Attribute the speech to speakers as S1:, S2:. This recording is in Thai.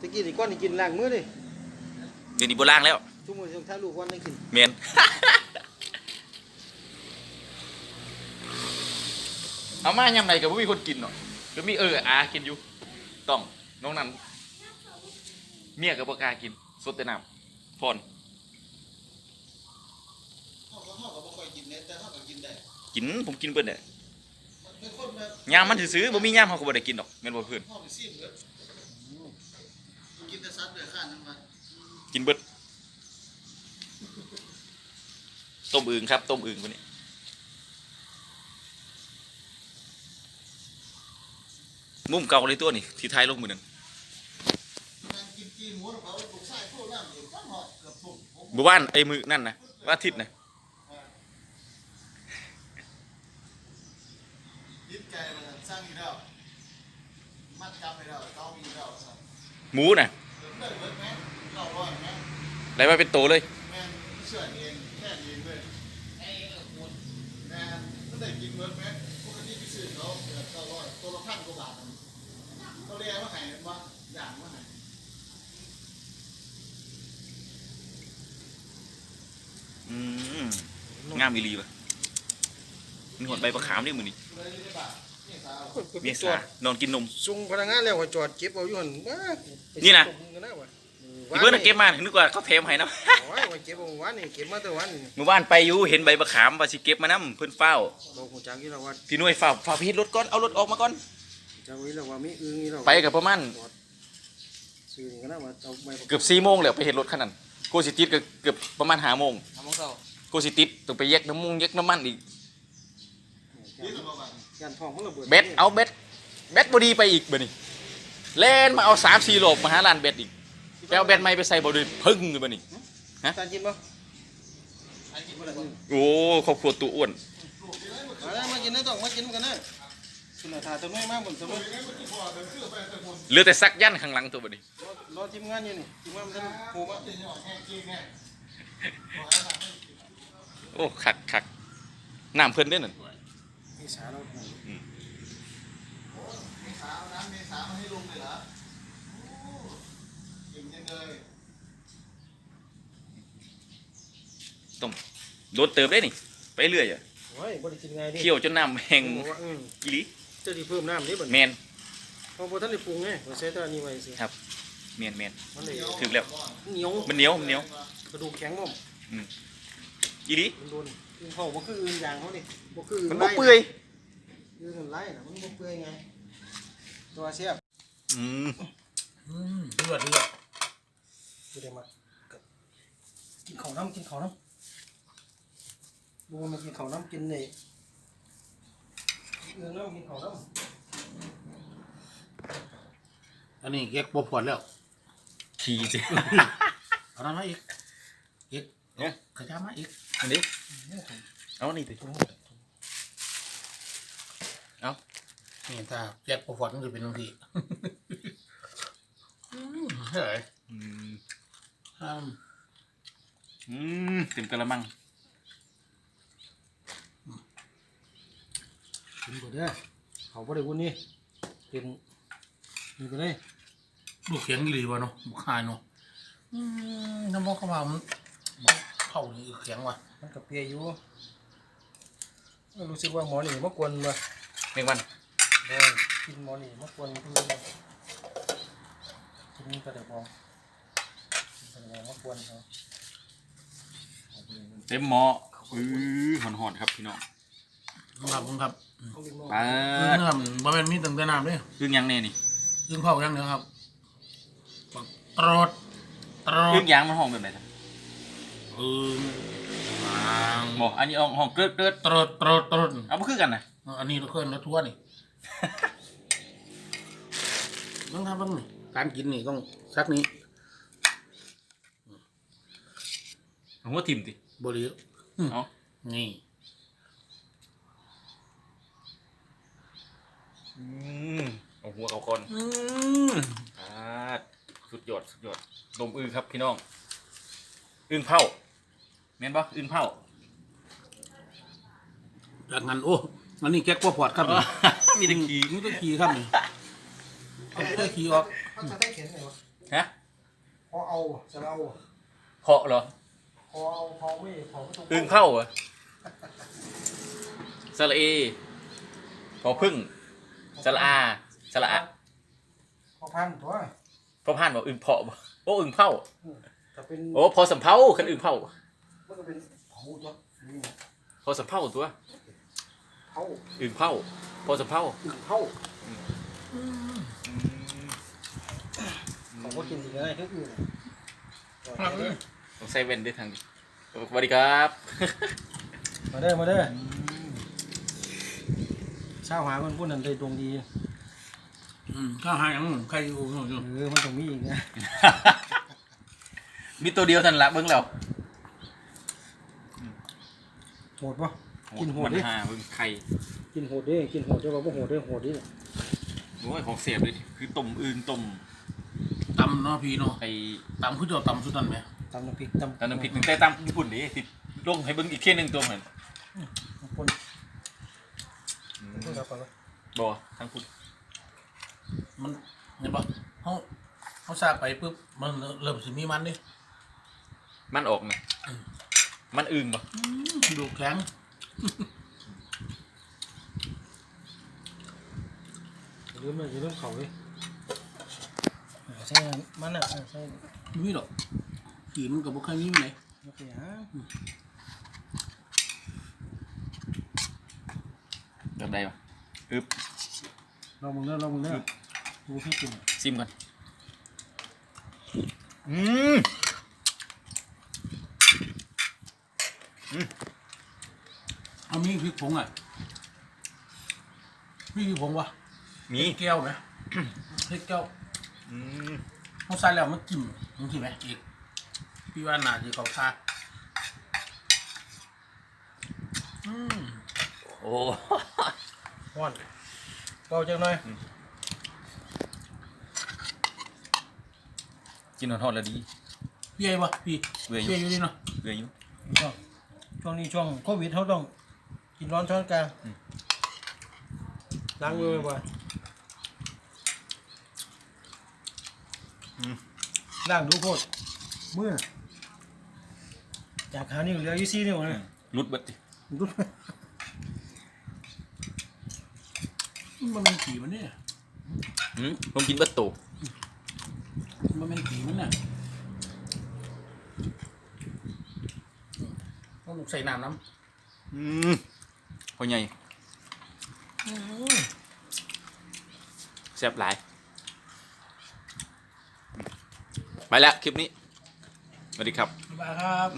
S1: ตะกี้นี่ก้อนนี่กินล้างมือดิ
S2: เดี๋ยวนี้โบราณแล้ว
S1: ทุกมื้อต้องถ่ายรูปก่อนได้กิน
S2: เมนเอามายำไหนกับว่ามีคนกินเนาะก็มีเอออากินอยู่ต้องน้องนั้นเมียกับปกล้ากินสดแต่น้ำพร
S1: เฮาก็เฮาก็บ่ค่อยกินเนี่ยแต่เฮาก็กินได้
S2: กินผมกินเบิดเนี่ย
S1: เป็นคนแบบ
S2: ยามมันซื้อๆบ่มียามเขาก็บ่ได้กินดอกแม่นบ่เพื่อน
S1: เฮาไป ซิมเบิดกินแต่สัตว์เด้อข้านนั้นว่า
S2: กินเบิดต้มอึ่งครับ ต้มอึ่งคนนี้มุมเก่าเลยตัวนี่ที่ท้ายลงมือนั้น
S1: นั่งกินจีนหมูแล้วเขาลูกชายโทรน้ำอยู่ตั้งหอดเกือบทุ่มผม
S2: หมู่บ้านไอ้มือนั่นนะว่าอาทิตย์นะ
S1: ยิดใจมันสร้างอีกแล้วมัดจำไปแล้วเต้ามีแล้วสั่น
S2: หมูน่ะ
S1: เดี๋ยวเลิกเลิกแม่เล่าร้อยแม่
S2: ไรมาเป็นโตเลย
S1: แม่เชื่อเองแค่เองเลยไอ้เออคุณแม่ก็ได้กินเบิดแม่ปกติไปซื้อเขาเดือดเก้าร้อยตัวละพันกว่าบาทเขาเรียกว่าไห้ว่าอย่างว่าไห้
S2: อืมงามอีหลีปะมีหดใบประขามด้วยมือนี่
S1: เลยได้บาทนี่สาว
S2: เมียสานอนกินนม
S1: ส่งพนักงานแล้วก็จอดเก็บเอาอยู่หั่นว้า
S2: นี่นะ
S1: ไปส่งกัวะ
S2: อีเบิร์ดเก็บมานึกว่าเขาแถมให้นะ
S1: โอ้ยว่เก็บเอาวันนี่เก็บมาแต่วัน
S2: เมื่อวานไปอยู่เห็นใบประขามว่าสิเก็บมานํเพิ่นเฝ้า
S1: บอกหูจักอยู่แล้วว่า
S2: พี่หน่วยเฝ้าเฝ้าพี่รถก่อนเอารถออกมาก่อน
S1: จักอยู่แล้วว่ามีอึ้งอยู่แล้ว
S2: ไปกับประมาณ
S1: ซื้อนี่ก็น่าว่าเอาไป
S2: เกือบ4โมงแล้วไปเห็นรถคันนั้นโกสิติดก็เกือบประมาณ5โมง
S1: ทำของเก่า
S2: โกสิติดต้องไปแยกน้ำมูงแยกน้ำมันอีก
S1: ยันทองมันเบิด
S2: เบ็ดเอาเบ็ดเบ็ดบดีไปอีกเบ่นี่แล่นมาเอา3 4โลบมาหาร้านเบ็ดอีก ไปเอาเบ็ดใหม่ไปใส่บ่ดีพึ่งเลยบ่นี่
S1: ทานกินบ่ทานกินบ่ได้
S2: โอ้ครอบครัวตัวอ้วน
S1: มาแล้วมากินได้ต้องมากินกันนะคุณอาถาตัวน้อยมากบนตัวน้อย
S2: เหลือแต่ซักยันข้างหลังตัวบ่นี่
S1: รอทีมงานอยู่นี่ทีมงานมันจะโผล่มา
S2: โอ้คักคักน้ำเพิ่นเด้อนั่น
S1: มีสาเรา
S2: อืม
S1: เมษาน้ำเมษามาให้ลงเลยเหรอเก่งจังเลย
S2: ต้องโดนเติบได้นี่ ไปเรื่อยอะ
S1: โอ้ยบ่ได้กินไงดิ
S2: เคี่ยวจนน้ำแห้ง
S1: บอกว่าอืม
S2: อีหลี
S1: จะได้เพิ่มน้ำนี่บ่
S2: แมน
S1: เพราะบ่ทันได้ปรุงไงบ่ใช้ตัวนี้ไว้สิ
S2: ครับแมนแมน
S1: มันเลย
S2: ถึกแล้ว
S1: เหนียว
S2: มันเหนียวมันเหนียว
S1: กระดูกแข็งบ่ม
S2: อีหลี
S1: มันโดนอึ่งเผาบ่คืออื่นอย่างเขานี่บ่คืออื่น
S2: มัน
S1: ไล่
S2: บ่เปื่อย
S1: อื่นไล่น่ะมันบ่เปื่อยไงตัวเสียบ
S2: อืม
S1: อืมเดือดเดือด บ่ได้มากินข้าวน้ำกินข้าวน้ำบ่มากินข้าวน้ำกินนี่อื่นน้ำกินข้าวน้
S3: อันนี้เก็กบพอดแล้ว
S2: ขี่จิ
S3: เอาน้ำมาอีกอีก
S2: เนี่ย
S3: ขยามาอีก
S2: อันนี้เอานี่ติ
S3: นี่ถ้าแจ็คบพอดมันจะเป็นตรงที่อืมเฮ้ย
S2: อืม
S3: ห้าม
S2: อืมเต็มกระมังำ
S1: กินบ่ได้เขาบ่ได้วุ่นนี่เป็นนี่ไปเลย
S3: ลูกเสียงอีหลีวะเนาะบุคายเนาะอืมน้ำมันเข้ามามันบอกเข้านี่เสียงว่ะ
S1: มันก็เปียอยู่รู้สึกว่าหมอนี่มากวนว่ะ
S2: แมงวัน
S1: เออกินหมอนี่มากวนคือกินกระเดบองกระเดบอ งมากวนเขา
S2: เต็มหม้ออือหอนๆครับพี่น้อง
S3: ครับผมครับ
S1: เขาเป็นหมอ
S2: ปลา
S3: อึ้งครับบะเป็นมีตั้งแต่น้ำเลย
S2: อึ้งยังแน่นี่
S3: อึ้งเผาอย่างเดียวครับบักตรอดตรอ
S2: อึ้
S3: ด
S2: งยางมันห้องแบบไหนครับ
S3: อึ้งวาง
S2: บอกอันนี้ห้องห้องเกิดเกิด
S3: ตรอดตรอดตรอด
S2: เอามาคือกันนะ
S3: อันนี้เราเคลื่อนรถทัวร์นี่ต้องทำบ้างนี่การกินนี่ต้องสักนี้
S2: หัวทิ่มติ
S3: บริ
S2: เอา
S3: นี่
S2: อืมเอาหัวเอาก่อน
S3: อืม
S2: อ่าสุดยอดสุดยอดนมอึ่งครับพี่น้อง อึ่งเผาแม่นปะอึ่งเผา
S3: จากนั้นโอ้อันนี้แก๊กพวพอดครับนี่
S2: มีแตะกี้
S3: มีแตะขี่ครับนี่เอาแตะขี่ออก
S1: เขาจะได้เขียนไงวะ
S2: ฮะ
S4: พอเอาจะเอา
S2: เพาะเหรอ
S4: พอเอาพอไม่พอก็ต้อง
S2: อึ่งเผ่าเหรอสระเอพอพึ่งสระอาสระอะ
S4: พอพันตัว
S2: พอผ่านบอกอึ่งเพาะบ่โอ้อึ่งเผ่า
S4: จะเป็น
S2: โอ้พอสำเภาคันอึ่งเผ่า
S4: มันก็เป็นเผาตัวนี่ไง
S2: พอสำเภาตัว
S4: เผา
S2: อึ่งเผ่าพอสำเภา
S4: อึ่งเผาเขาก็กินดีเลยทุกอื่น
S2: ต้องใส่เวนด้วยทางนี้สวัสดีครับ
S4: มาเด้อมาเด้อเช้าหาคนพูดนั่นได้ดวงดี
S3: อืมข้าวหายังใครอยู่อยู่
S4: เออมันต้องมีอีกนะ
S2: มีตัวเดียวทันละเบิ้งแล้ว
S4: โหดปะกินโหด
S2: มัน
S4: ดิ
S2: หาเบิ้งไข่
S4: กินโหดดิกินโหดเจ้าเราก็โหดดิโหดดิ
S2: โอ้ยของเสียบเลยดิคือต้มอึ่งต้ม
S3: ตำเนาะพี่เนาะ
S2: ไอ้
S3: ตำคือเจะตำสุดนั่นไหม
S4: ตำน้ำพริกตำ
S2: ตำน้ำพริกตั้งแต่ตำญี่ปุ่นดิติดลงให้เบิ้งอีกเที่ยหนึงตัวเหมือน
S4: คน
S2: อืม
S4: คนครับก่อนวะ
S2: บ่ทั้งพุ่น
S3: มันเห็นปะเขาเขาซากไปปุ๊บมันเริ่มสิมีมันดิ
S2: มันออกไหมมันอึ่งบ่
S3: อืมดูแข็ง
S4: อย่าลืมเลยอย่าลืมเขาดิเออใช่มันอะเออใช่
S3: ไม่มีหรอก ขี่มันกับบุคคลนี้ไหน
S4: โอเคฮะ
S2: แบบใดวะอึบ
S4: ลองมึงเด้อลองมึงเด้อดูพี่กิน
S2: ซิมก่อน อืม
S3: เอามีพริกผงอะมีพริกผงวะ
S2: มี
S3: แก้วไหมพริกแก้ว
S2: อืม
S3: เขาใส่แล้วมันจิ้มมันใช่ไหมอีก พี่ว่าน่าจะเขาทาอืม
S2: โอ้
S4: ห้อนเกาจังหน่อย
S2: กินหอนๆแล้วดี
S3: พี่ไอ้ปะพี่
S2: เบื่ออยู่
S3: พี่อยู่นี่เนาะ
S2: เบื่ออยู่
S4: ช่วงช่วงนี้ช่วงโควิดเขาต้องกินร้อนช้อนกลาง
S2: อืม
S4: ล้างมือบ่อย
S2: อืม
S4: ล้างดูโคตรมือ จากหานิ้วเหลืออยู่สี่นิ้วเลย
S2: รุดเบิดดิ
S4: ดู
S3: มันเป็นผีมันเนี่ย
S2: อืมผมกินเบิดโต
S3: มันเป็นผีมันน่ะต้องใส่น้ำน้
S2: อืมพ่อใหญ่ำแซ่บหลาย ไปแล้วคลิปนี้ส วัสดีครับ
S3: บ๊ายบายครับ